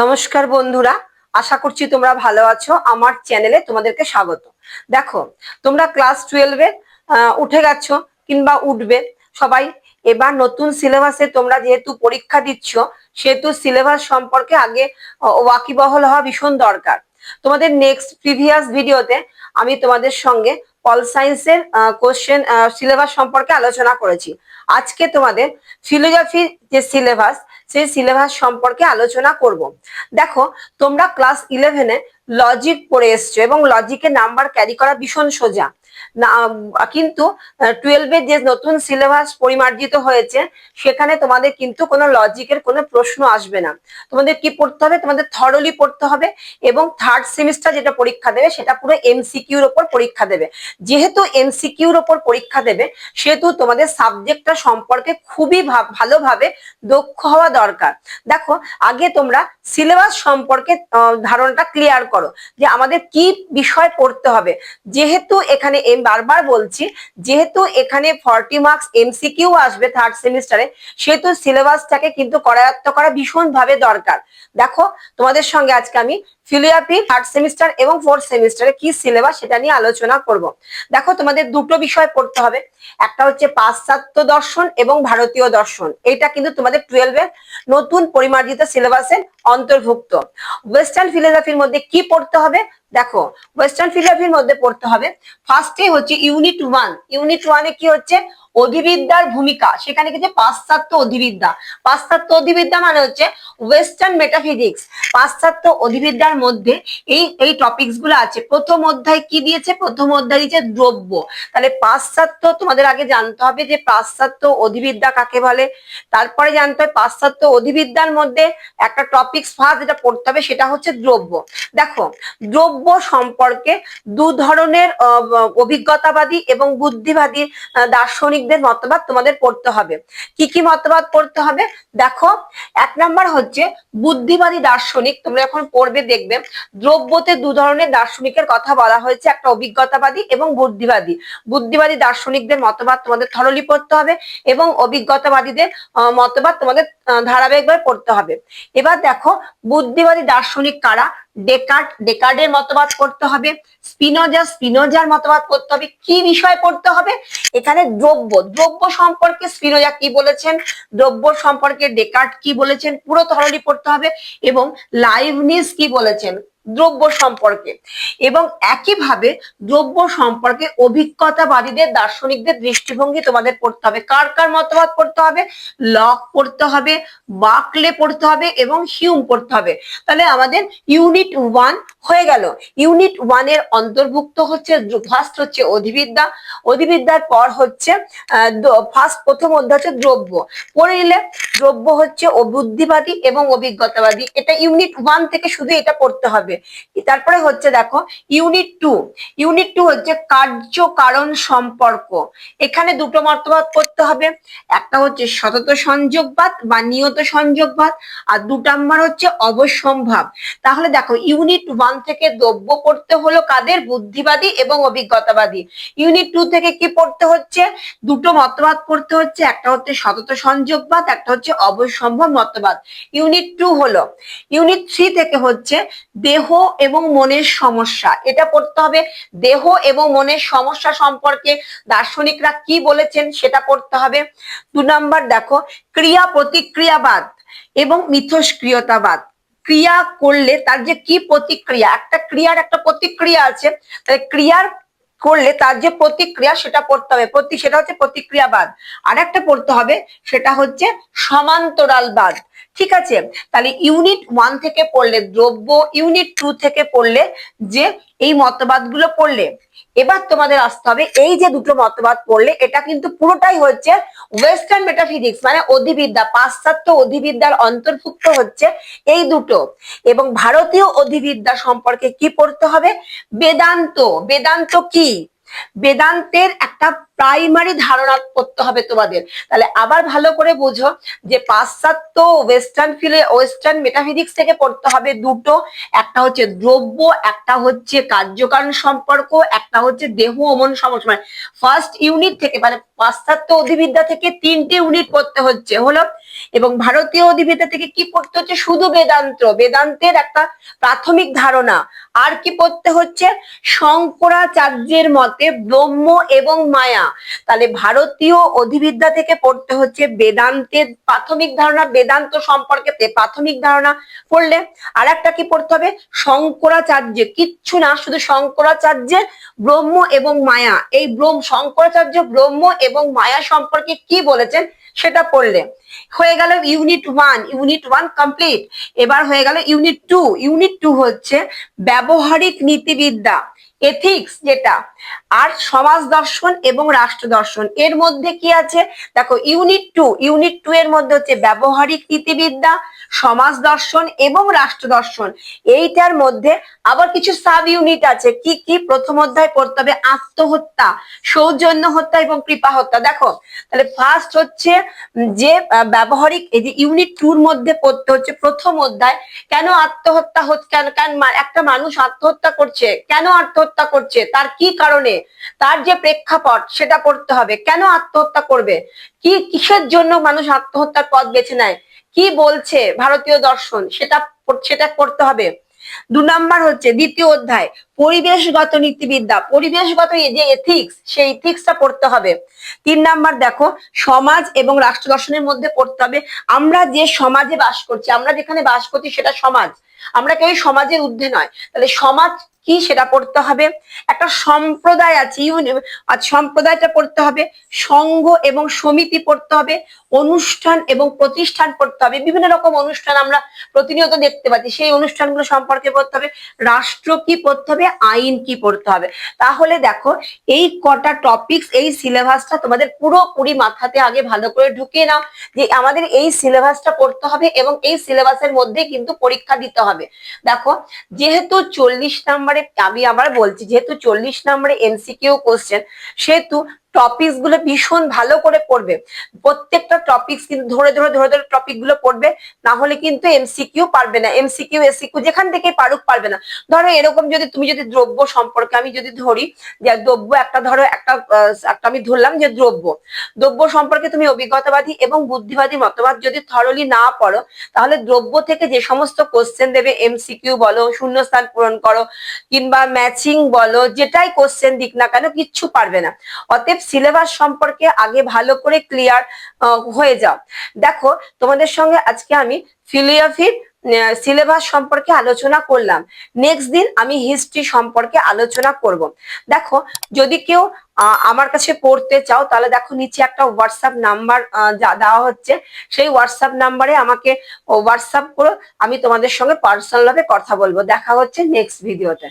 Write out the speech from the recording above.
নমস্কার বন্ধুরা, আশা করছি তোমরা ভালো আছো। আমার চ্যানেলে তোমাদেরকে স্বাগত। দেখো, তোমরা ক্লাস টুয়েলভে উঠে গেছো কিংবা উঠবে। সবাই, এবার নতুন সিলেবাসে তোমরা যেহেতু পরীক্ষা দিচ্ছ, সেহেতু সিলেবাস সম্পর্কে আগে ওয়াকিবহল হওয়া ভীষণ দরকার। তোমাদের নেক্সট প্রিভিয়াস ভিডিওতে আমি তোমাদের সঙ্গে পল সায়েন্সের কোশ্চেন সিলেবাস সম্পর্কে আলোচনা করেছি। আজকে তোমাদের ফিলোজফি যে সিলেবাস সেই সিলেবাস সম্পর্কে আলোচনা করব। দেখো, তোমরা ক্লাস ইলেভেনে লজিক পড়ে এসছো এবং লজিকে নাম্বার ক্যারি করা ভীষণ সোজা। কিন্তু টুয়েলভের যে নতুন সিলেবাস পরিমার্জিত হয়েছে, সেখানে তোমাদের কিন্তু কোনো লজিকের কোনো প্রশ্ন আসবে না। তোমাদের কি পড়তে হবে? তোমাদের থরলি পড়তে হবে এবং থার্ড সেমিস্টার যেটা পরীক্ষা দেবে, সেটা পুরো এমসিকিউর ওপর পরীক্ষা দেবে। যেহেতু এমসিকিউর ওপর পরীক্ষা দেবে, সেহেতু তোমাদের সাবজেক্টটা সম্পর্কে খুবই ভালোভাবে দক্ষ হওয়া দরকার। দেখো, আগে তোমরা সিলেবাস সম্পর্কে ধারণাটা ক্লিয়ার করো যে আমাদের কি বিষয় পড়তে হবে। যেহেতু এখানে বারবার বলছি, যেহেতু এখানে ফর্টি মার্কস এমসিকিউ আসবে থার্ড সেমিস্টারে সেহেতু সিলেবাসটাকে কিন্তু করায়ত্ত করা ভীষণ ভাবে দরকার। দেখো, তোমাদের সঙ্গে আজকে আমি ফিলিয়াপি থার্ড সেমিস্টার এবং ফোর্থ সেমিস্টারে কি সিলেবাস সেটা নিয়ে আলোচনা করব। দেখো, তোমাদের দুটো বিষয় পড়তে হবে। একটা হচ্ছে পাশ্চাত্য দর্শন এবং ভারতীয় দর্শন। এটা কিন্তু তোমাদের টুয়েলভের নতুন পরিমার্জিত সিলেবাসের অন্তর্ভুক্ত। ওয়েস্টার্ন ফিলোসফির মধ্যে কি পড়তে হবে? দেখো ওয়েস্টার্ন ফিলোসফির মধ্যে পড়তে হবে। ফার্স্টে হচ্ছে ইউনিট ওয়ান ইউনিট ওয়ানে কি হচ্ছে? অধিবিদ্যার ভূমিকা। সেখানে কি যে পাশ্চাত্য অধিবিদ্যা। পাশ্চাত্য অধিবিদ্যা মানে হচ্ছে ওয়েস্টার্ন মেটাফিজিক্স পাশ্চাত্য অধিবিদ্যার মধ্যে এই এই টপিকসগুলো আছে। প্রথম অধ্যায় কি দিয়েছে? প্রথম অধ্যায় দিয়েছে দ্রব্য। তাহলে পাশ্চাত্য তোমাদের আগে জানতে হবে যে পাশ্চাত্য অধিবিদ্যা কাকে বলে? তারপরে জানতে হবে পাশ্চাত্য অধিবিদ্যার মধ্যে একটা টপিকস ফার্স্ট যেটা পড়তে হবে সেটা হচ্ছে দ্রব্য। দেখো, দ্রব্য সম্পর্কে দু ধরনের অভিজ্ঞতাবাদী এবং বুদ্ধিবাদী দার্শনিকদের মতবাদ তোমাদের পড়তে হবে। কি কি মতবাদ পড়তে হবে? দেখো, এক নাম্বার হচ্ছে বুদ্ধিবাদী দার্শনিক, তোমরা এখন পড়বে, দেখবে, দ্রব্যতে দু ধরনের দার্শনিকের কথা বলা হয়েছে, একটা অভিজ্ঞতাবাদী এবং বুদ্ধিবাদী। বুদ্ধিবাদী দার্শনিকদের মতবাদ তোমাদের থরলি পড়তে হবে এবং অভিজ্ঞতাবাদীদের মতবাদ তোমাদের ধারাবাহিকভাবে পড়তে হবে। এবার দেখো, বুদ্ধিবাদী দার্শনিক কারা? ডেকার্ট ডেকার্ডের মতবাদ করতে হবে স্পিনোজা স্পিনোজার মতবাদ করতে হবে, কি বিষয় পড়তে হবে? এখানে দ্রব্য দ্রব্য সম্পর্কে স্পিনোজা কি বলেছেন? দ্রব্য সম্পর্কে ডেকার্ট কি বলেছেন? পুরো ধরনই পড়তে হবে এবং লাইভনিস কি বলেছেন? দ্রব্য সম্পর্কে। এবং একইভাবে দ্রব্য সম্পর্কে অভিজ্ঞতাবাদীদের, দার্শনিকদের দৃষ্টিভঙ্গি তোমাদের পড়তে হবে। কার কার মতবাদ পড়তে হবে? লক পড়তে হবে বাকলে পড়তে হবে এবং হিউম পড়তে হবে। তাহলে আমাদের ইউনিট ওয়ান হয়ে গেল। ইউনিট ওয়ানের অন্তর্ভুক্ত হচ্ছে ফার্স্ট হচ্ছে অধিবিদ্যা। অধিবিদ্যার পর হচ্ছে ফার্স্ট প্রথম অধ্যায় হচ্ছে দ্রব্য। পড়ে নিলে দ্রব্য হচ্ছে ও বুদ্ধিবাদী এবং অভিজ্ঞতাবাদী। এটা ইউনিট ওয়ান থেকে শুধু এটা পড়তে হবে। তারপরে হচ্ছে দেখো ইউনিট টু ইউনিট টু হচ্ছে কার্য কারণ সম্পর্ক। এখানে দুটো মতবাদ করতে হবে। একটা হচ্ছে সতত সংযোগবাদ বা নিয়ত সংযোগবাদ, আর দু নাম্বার হচ্ছে অবশ্যম্ভাব তাহলে দেখো ইউনিট ওয়ান থেকে দ্রব্য পড়তে হলো কাদের? বুদ্ধিবাদী এবং অভিজ্ঞতাবাদী। ইউনিট টু থেকে কি পড়তে হচ্ছে? দুটো মতবাদ পড়তে হচ্ছে। একটা হচ্ছে সতত সংযোগবাদ, একটা হচ্ছে অবশ্যম্ভাব মতবাদ। ইউনিট টু হলো। ইউনিট থ্রি থেকে হচ্ছে দেহ এবং মনের সমস্যা। এটা পড়তে হবে দেহ এবং মনের সমস্যা সম্পর্কে। দার্শনিকরা কি বলেছেন সেটা পড়তে হবে। দু নম্বর দেখো, ক্রিয়া প্রতিক্রিয়াবাদ এবং মিথস্ক্রিয়তাবাদ। ক্রিয়া করলে তার যে কি প্রতিক্রিয়া? একটা ক্রিয়ার একটা প্রতিক্রিয়া আছে, তাহলে ক্রিয়ার করলে তার যে প্রতিক্রিয়া সেটা পড়তে হবে। প্রতি, সেটা হচ্ছে প্রতিক্রিয়াবাদ। আর একটা পড়তে হবে, সেটা হচ্ছে সমান্তরালবাদ। ঠিক আছে? তাহলে ইউনিট ওয়ান থেকে পড়লে দ্রব্য ইউনিট টু থেকে পড়লে যে এই মতবাদগুলো পড়লে, এবার তোমাদের আসতে হবে এই যে দুটো মতবাদ পড়লে, এটা কিন্তু পুরোটাই হচ্ছে ওয়েস্টার্ন মেটাফিজিক্স মানে অধিবিদ্যা, পাশ্চাত্য অধিবিদ্যার অন্তর্ভুক্ত হচ্ছে এই দুটো। এবং ভারতীয় অধিবিদ্যা সম্পর্কে কি পড়তে হবে? বেদান্ত। বেদান্ত কি? বেদান্তের একটা প্রাইমারি ধারণা করতে হবে তোমাদের। তাহলে আবার ভালো করে বুঝো যে পাশ্চাত্য ওয়েস্টার্ন ফিলে ওয়েস্টার্ন মেটাফিজিক্স থেকে পড়তে হবে দুটো। একটা হচ্ছে দ্রব্য, একটা হচ্ছে কার্যকারণ সম্পর্ক, একটা হচ্ছে দেহ অমন সমস্যা মানে ফার্স্ট ইউনিট থেকে মানে পাশ্চাত্য অধিবিদ্যা থেকে তিনটে ইউনিট পড়তে হচ্ছে, হলো? এবং ভারতীয় অধিবিদ্যা থেকে কি পড়তে হচ্ছে? শুধু বেদান্ত। বেদান্তের একটা প্রাথমিক ধারণা। আর কি পড়তে হচ্ছে? শঙ্করাচার্যের মতে ব্রহ্ম এবং মায়া। তাহলে ভারতীয় অধিবিদ্যা থেকে পড়তে হচ্ছে বেদান্তের প্রাথমিক ধারণা, বেদান্ত সম্পর্কে প্রাথমিক ধারণা পড়লে আর একটা কি পড়তে হবে? শঙ্করাচার্য। কিচ্ছু না, শুধু শঙ্করাচার্যের ব্রহ্ম এবং মায়া। এই ব্রহ্ম, শঙ্করাচার্য ব্রহ্ম এবং মায়া সম্পর্কে কি বলেছেন সেটা পড়লে। হয়ে গেল unit one unit one complete. এবার হয়ে গেল ইউনিট টু। ইউনিট টু হচ্ছে ব্যবহারিক নীতিবিদ্যা। এথিক্স যেটা, আর সমাজ দর্শন এবং রাষ্ট্র দর্শন। এর মধ্যে কি আছে? দেখো ইউনিট টু ইউনিট টু এর মধ্যে হচ্ছে ব্যবহারিক নীতিবিদ্যা সমাজ দর্শন এবং রাষ্ট্র দর্শন। এইটার মধ্যে আবার কিছু সাব ইউনিট আছে। কি কি? প্রথম অধ্যায় পড়তে হবে আত্মহত্যা, সৌজন্য হত্যা এবং কৃপা হত্যা। দেখো, তাহলে ফার্স্ট হচ্ছে যে ব্যবহারিক, এই যে ইউনিট টুর মধ্যে পড়তে হচ্ছে প্রথম অধ্যায়, কেন আত্মহত্যা হচ্ছে কেন একটা মানুষ আত্মহত্যা করছে, কেন আত্মহত্যা করছে, তার কি কারণে, তার যে প্রেক্ষাপট, সেটা পড়তে হবে। কেন আত্মহত্যা করবে? কি, কিসের জন্য মানুষ আত্মহত্যার পথ বেছে নেয়? কি বলছে ভারতীয় দর্শন? সেটা সেটা করতে হবে। দু নম্বর হচ্ছে দ্বিতীয় অধ্যায়, পরিবেশগত নীতিবিদ্যা। পরিবেশগত যে এথিক্স সেই এথিক্সটা পড়তে হবে। তিন নাম্বার দেখো, সমাজ এবং রাষ্ট্র দর্শনের মধ্যে পড়তে হবে। আমরা যে সমাজে বাস করছি, আমরা যেখানে বাস করছি সেটা সমাজ। আমরা কেউ সমাজের ঊর্ধ্বে নয়। তাহলে সমাজ কি সেটা পড়তে হবে? একটা সম্প্রদায় আছে আর সম্প্রদায়টা পড়তে হবে সংঘ এবং সমিতি পড়তে হবে, অনুষ্ঠান এবং প্রতিষ্ঠান পড়তে হবে। বিভিন্ন রকম অনুষ্ঠান আমরা প্রতিনিয়ত দেখতে পাচ্ছি। সেই অনুষ্ঠানগুলো সম্পর্কে পড়তে হবে, রাষ্ট্র কি পড়তে হবে, আইন কি পড়তে হবে। তাহলে দেখো, এই কটা টপিকস এই সিলেবাসটা তোমাদের পুরোপুরি মাথাতে আগে ভালো করে ঢুকিয়ে নাও যে আমাদের এই সিলেবাসটা পড়তে হবে এবং এই সিলেবাসের মধ্যে কিন্তু পরীক্ষা দিতে হবে। দেখো যেহেতু চল্লিশ নাম্বারে আমি আবার বলছি যেহেতু চল্লিশ নম্বরে এমসিকিউ কোশ্চেন সেহেতু টপিকসগুলো ভীষণ ভালো করে পড়বে। প্রত্যেকটা টপিকস কিন্তু ধরে ধরে ধরে ধরে টপিকগুলো পড়বে, না হলে কিন্তু এমসিকিউ পারবে না। এমসিকিউ এসিকিউ যেখান থেকে পারুক পারবে না। ধরো এরকম যদি তুমি যদি দ্রব্য সম্পর্কে আমি যদি ধরি, যে দ্রব্য একটা ধরো একটা একটা আমি ধরলাম যে দ্রব্য। দ্রব্য সম্পর্কে তুমি অভিজ্ঞতাবাদী এবং বুদ্ধিবাদী মতবাদ যদি থরলি না পড়ো, তাহলে দ্রব্য থেকে যে সমস্ত কোশ্চেন দেবে এমসিকিউ বলো, শূন্যস্থান পূরণ করো, কিংবা ম্যাচিং বলো, যেটাই কোশ্চেন দিক না কেন, কিচ্ছু পারবে না। অতএব সিলেবাস সম্পর্কে আগে ভালো করে ক্লিয়ার হয়ে যাও। দেখো, তোমাদের সঙ্গে আজকে আমি ফিলিওফির সিলেবাস সম্পর্কে আলোচনা করলাম। নেক্সট দিন আমি হিস্ট্রি সম্পর্কে আলোচনা করব। দেখো, যদি কেউ আমার কাছে পড়তে চাও, তাহলে দেখো নিচে একটা হোয়াটসঅ্যাপ নাম্বার দেওয়া হচ্ছে। সেই হোয়াটসঅ্যাপ নাম্বারে আমাকে হোয়াটসঅ্যাপ করো আমি তোমাদের সঙ্গে পার্সোনাল ভাবে কথা বলব। দেখা হচ্ছে নেক্সট ভিডিওতে